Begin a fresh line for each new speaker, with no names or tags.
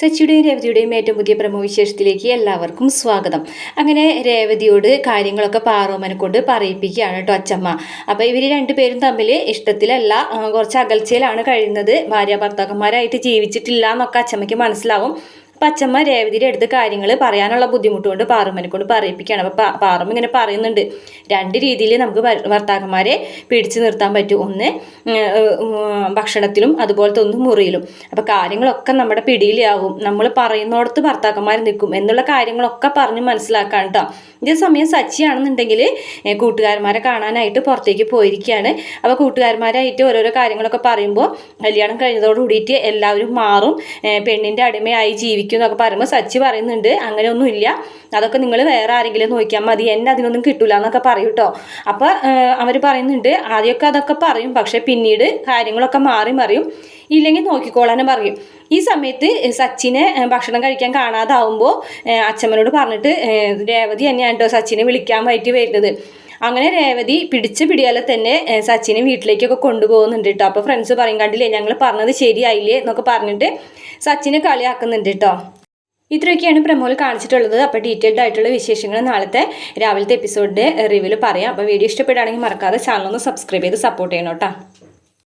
സച്ചിയുടെയും രേവതിയുടെയും ഏറ്റവും പുതിയ വിശേഷത്തിലേക്ക് എല്ലാവർക്കും സ്വാഗതം. അങ്ങനെ രേവതിയോട് കാര്യങ്ങളൊക്കെ പാറോമനെ കൊണ്ട് പറയിപ്പിക്കുകയാണ് കേട്ടോ അച്ചമ്മ. അപ്പോൾ ഇവർ രണ്ടുപേരും തമ്മിൽ ഇഷ്ടത്തിലല്ല കുറച്ച് അകൽച്ചയിലാണ് കഴിയുന്നത്. ഭാര്യ ഭർത്താക്കന്മാരായിട്ട് ജീവിച്ചിട്ടില്ല എന്നൊക്കെ അച്ചമ്മയ്ക്ക് മനസ്സിലാവും. അപ്പം അച്ചമ്മ രേവതിയുടെ അടുത്ത് കാര്യങ്ങൾ പറയാനുള്ള ബുദ്ധിമുട്ട് കൊണ്ട് പാറുമ്മനെ കൊണ്ട് പറയിപ്പിക്കുകയാണ്. അപ്പോൾ പാറുമ്മ ഇങ്ങനെ പറയുന്നുണ്ട്. രണ്ട് രീതിയിൽ നമുക്ക് ഭർ- ഭർത്താക്കന്മാരെ പിടിച്ചു നിർത്താൻ പറ്റും. ഒന്ന് ഭക്ഷണത്തിലും അതുപോലത്തെ ഒന്ന് മുറിയിലും. അപ്പോൾ കാര്യങ്ങളൊക്കെ നമ്മുടെ പിടിയിലാവും. നമ്മൾ പറയുന്നിടത്ത് ഭർത്താക്കന്മാർ നിൽക്കും. എന്നുള്ള കാര്യങ്ങളൊക്കെ പറഞ്ഞ് മനസ്സിലാക്കാൻ കേട്ടോ ഇതേ സമയം സച്ചിയാണെന്നുണ്ടെങ്കിൽ കൂട്ടുകാരന്മാരെ കാണാനായിട്ട് പുറത്തേക്ക് പോയിരിക്കുകയാണ്. അപ്പോൾ കൂട്ടുകാരന്മാരായിട്ട് ഓരോരോ കാര്യങ്ങളൊക്കെ പറയുമ്പോൾ കല്യാണം കഴിഞ്ഞതോടുകൂടിയിട്ട് എല്ലാവരും മാറും. പെണ്ണിന്റെ അടിമയായി ജീവിക്കും. എന്നൊക്കെ പറയുമ്പോൾ സച്ചി പറയുന്നുണ്ട്. അങ്ങനെയൊന്നുമില്ല. അതൊക്കെ നിങ്ങൾ വേറെ ആരെങ്കിലും നോക്കിയാൽ മതി. എന്നെ അതിനൊന്നും കിട്ടില്ല എന്നൊക്കെ പറയും കേട്ടോ അപ്പോൾ അവർ പറയുന്നുണ്ട് ആദ്യമൊക്കെ അതൊക്കെ പറയും. പക്ഷേ പിന്നീട് കാര്യങ്ങളൊക്കെ മാറി മറിയും. ഇല്ലെങ്കിൽ നോക്കിക്കോളാനും പറയും. ഈ സമയത്ത് സച്ചിനെ ഭക്ഷണം കഴിക്കാൻ കാണാതാവുമ്പോൾ അച്ഛമ്മനോട് പറഞ്ഞിട്ട് രേവതി തന്നെയാണ് കേട്ടോ സച്ചിനെ വിളിക്കാൻ വേണ്ടി വരുന്നത്. അങ്ങനെ രേവതി പിടിച്ച പിടിയാലെ തന്നെ സച്ചിനെ വീട്ടിലേക്കൊക്കെ കൊണ്ടുപോകുന്നുണ്ട് കേട്ടോ അപ്പോൾ ഫ്രണ്ട്സ് പറയും കണ്ടില്ലേ ഞങ്ങൾ പറഞ്ഞത് ശരിയായില്ലേ? എന്നൊക്കെ പറഞ്ഞിട്ട് സച്ചിനെ കളിയാക്കുന്നുണ്ട് കേട്ടോ ഇത്രയൊക്കെയാണ് പ്രമോൽ കാണിച്ചിട്ടുള്ളത്. അപ്പോൾ ഡീറ്റെയിൽഡ് ആയിട്ടുള്ള വിശേഷങ്ങൾ നാളത്തെ രാവിലത്തെ എപ്പിസോഡിന്റെ റിവ്യൂവിൽ പറയാം. അപ്പോൾ വീഡിയോ ഇഷ്ടപ്പെടുകയാണെങ്കിൽ മറക്കാതെ ചാനൽ ഒന്ന് സബ്സ്ക്രൈബ് ചെയ്ത് സപ്പോർട്ട് ചെയ്യണം കേട്ടോ